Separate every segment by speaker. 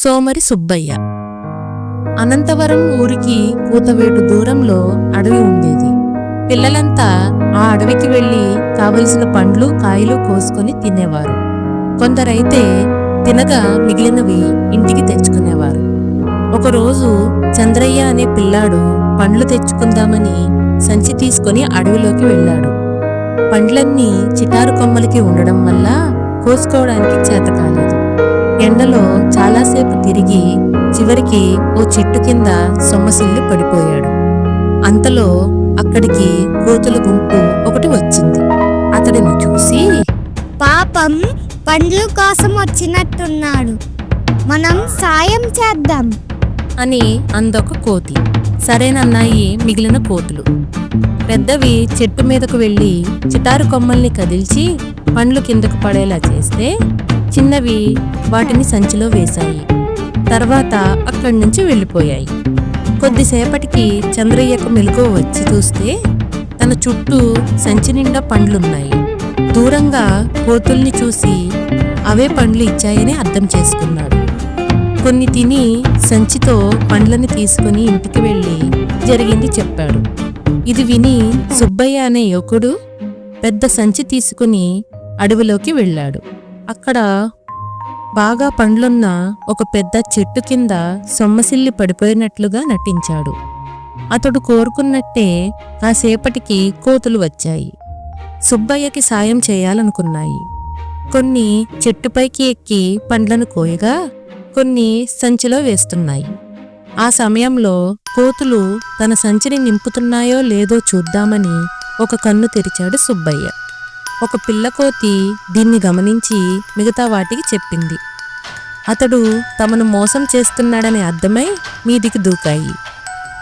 Speaker 1: సోమరి సుబ్బయ్య. అనంతవరం ఊరికి కూతవేటు దూరంలో అడవి ఉండేది. పిల్లలంతా ఆ అడవికి వెళ్ళి కావలసిన పండ్లు కాయలు కోసుకొని తినేవారు. కొందరైతే తినగా మిగిలినవి ఇంటికి తెచ్చుకునేవారు. ఒకరోజు చంద్రయ్య అనే పిల్లాడు పండ్లు తెచ్చుకుందామని సంచి తీసుకొని అడవిలోకి వెళ్ళాడు. పండ్లన్నీ చిటారు కొమ్మలకి ఉండడం వల్ల కోసుకోవడానికి చేత కాలేదు. ఎండలో చాలాసేపు తిరిగి చివరికి ఓ చెట్టు కింద సొమ్మసిల్లి పడిపోయాడు. అంతలో అక్కడికి కోతుల గుంపు ఒకటి వచ్చింది. అతడిని చూసి
Speaker 2: పాపం పండ్ల కోసం వచ్చినట్టున్నాడు. మనం సాయం చేద్దాం.
Speaker 1: అని అందొక కోతి. సరేనన్నాయి మిగిలిన కోతులు. పెద్దవి చెట్టు మీదకు వెళ్ళి చిటారు కొమ్మల్ని కదిల్చి పండ్లు కిందకు పడేలా చేస్తే చిన్నవి వాటిని సంచిలో వేశాయి. తర్వాత అక్కడి నుంచి వెళ్ళిపోయాయి. కొద్దిసేపటికి చంద్రయ్యకు మెలకువ వచ్చి చూస్తే తన చుట్టూ సంచి నిండా పండ్లున్నాయి. దూరంగా కోతుల్ని చూసి అవే పండ్లు ఇచ్చాయని అర్థం చేసుకున్నాడు. కొన్ని తిని సంచితో పండ్లని తీసుకుని ఇంటికి వెళ్ళి జరిగింది చెప్పాడు. ఇది విని సుబ్బయ్య అనే యువకుడు పెద్ద సంచి తీసుకుని అడవిలోకి వెళ్ళాడు. అక్కడ బాగా పండ్లున్న ఒక పెద్ద చెట్టు కింద సొమ్మసిల్లి పడిపోయినట్లుగా నటించాడు. అతడు కోరుకున్నట్టే కాసేపటికి కోతులు వచ్చాయి. సుబ్బయ్యకి సాయం చేయాలనుకున్నాయి. కొన్ని చెట్టుపైకి ఎక్కి పండ్లను కోయగా కొన్ని సంచిలో వేస్తున్నాయి. ఆ సమయంలో కోతులు తన సంచిని నింపుతున్నాయో లేదో చూద్దామని ఒక కన్ను తెరిచాడు సుబ్బయ్య. ఒక పిల్లకోతి దీన్ని గమనించి మిగతా వాటికి చెప్పింది. అతడు తమను మోసం చేస్తున్నాడని అర్థమై మీదికి దూకాయి.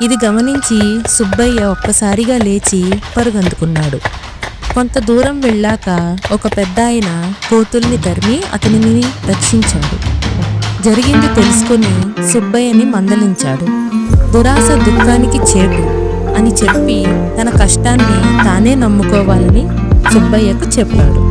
Speaker 1: ఇది గమనించి సుబ్బయ్య ఒక్కసారిగా లేచి పరుగందుకున్నాడు. కొంత దూరం వెళ్ళాక ఒక పెద్ద ఆయన కోతుల్ని తరిమి అతనిని రక్షించాడు. జరిగింది తెలుసుకుని సుబ్బయ్యని మందలించాడు. దురాశ దుఃఖానికి చేటు అని చెప్పి తన కష్టాన్ని తానే నమ్ముకోవాలని సుబ్బయ్యకు చెప్పాడు.